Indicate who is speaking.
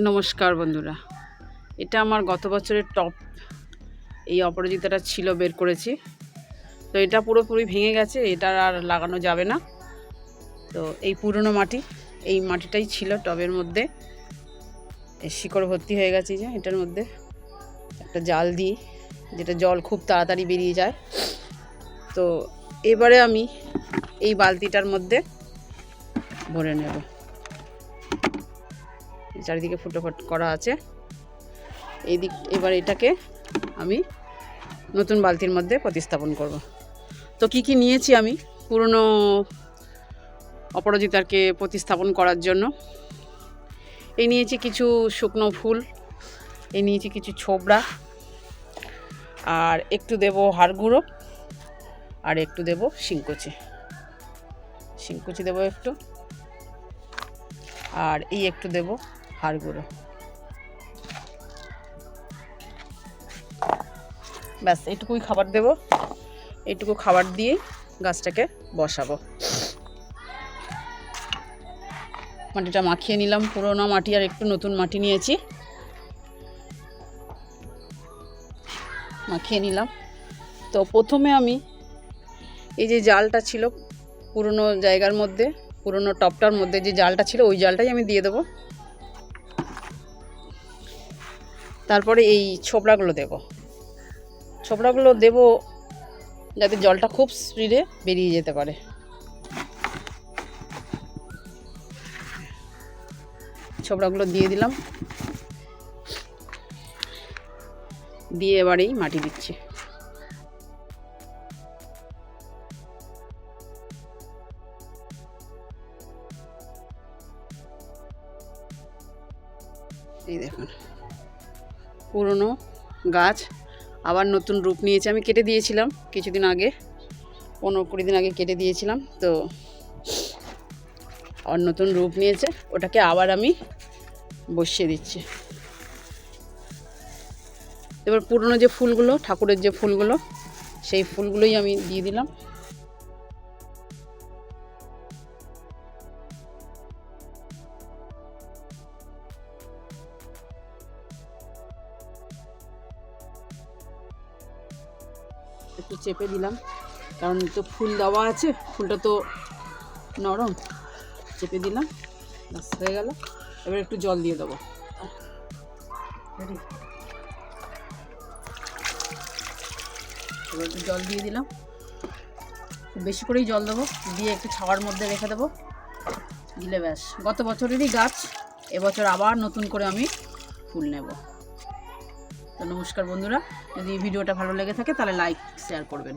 Speaker 1: নমস্কার বন্ধুরা। এটা আমার গত বছরের টপ এই অপরাজিতাটা ছিল বের করেছি। তো এটা পুরোপুরি ভেঙে গেছে, এটা আর লাগানো যাবে না। তো এই পুরনো মাটি, এই মাটিটাই ছিল টবের মধ্যে। শিকড় ভর্তি হয়ে গেছে যে, এটার মধ্যে একটা জাল দিই, যেটা জল খুব তাড়াতাড়ি বেরিয়ে যায়। তো এবারে আমি এই বালতিটার মধ্যে ভরে নেব। চারিদিকে ফুটো ফুট করা আছে। এই দিক, এবার এটাকে আমি নতুন বালতির মধ্যে প্রতিস্থাপন করব। তো কি কি নিয়েছি আমি? পুরনো অপরাজিতাকে প্রতিস্থাপন করার জন্য। এই নিয়েছি কিছু শুকনো ফুল, এই নিয়েছি কিছু ছোবড়া, আর একটু দেব হাড় গুঁড়ো, আর একটু দেব শিংকুচি। শিংকুচি দেবো একটু, আর এই একটু দেব হাড় গুঁড়ো ব্যাস, এটুকুই খাবার দেব। এইটুকু খাবার দিয়ে গাছটাকে বসাবো। মাটিটা মাখিয়ে নিলাম, পুরোনো মাটি আর একটু নতুন মাটি নিয়েছি। মাখিয়ে নিলাম। তো প্রথমে আমি এই যে জালটা ছিল পুরনো জায়গার মধ্যে, পুরনো টপটার মধ্যে যে জালটা ছিল, ওই জালটাই আমি দিয়ে দেবো। তারপরে এই ছোবড়াগুলো দেব। ছোবড়াগুলো দেব যাতে জলটা খুব স্পিডে বেরিয়ে যেতে পারে। ছোবড়াগুলো দিয়ে দিলাম। দিয়ে এবারেই মাটি দিচ্ছি। এই দেখুন। পুরনো গাছ, আবার নতুন রূপ নিয়েছে। আমি কেটে দিয়েছিলাম কিছুদিন আগে, পনেরো কুড়ি দিন আগে কেটে দিয়েছিলাম, তো আবার নতুন রূপ নিয়েছে, ওটাকে আবার আমি বসিয়ে দিচ্ছি। এবার পুরনো যে ফুলগুলো, ঠাকুরের যে ফুলগুলো, সেই ফুলগুলোই আমি দিয়ে দিলাম। একটু চেপে দিলাম। কারণ তো ফুল দেওয়া আছে, ফুলটা তো নরম। চেপে দিলাম হয়ে গেল। এবার একটু জল দিয়ে দেবো। এবার একটু জল দিয়ে দিলাম। বেশি করেই জল দেবো, দিয়ে একটু ছাওয়ার মধ্যে রেখে দেবো। দিলে ব্যাস। গত বছরেরই গাছ, এবছর আবার নতুন করে আমি ফুল নেব। তো নমস্কার বন্ধুরা। যদি ভিডিওটা ভালো লেগে থাকে তাহলে লাইক শেয়ার করবেন।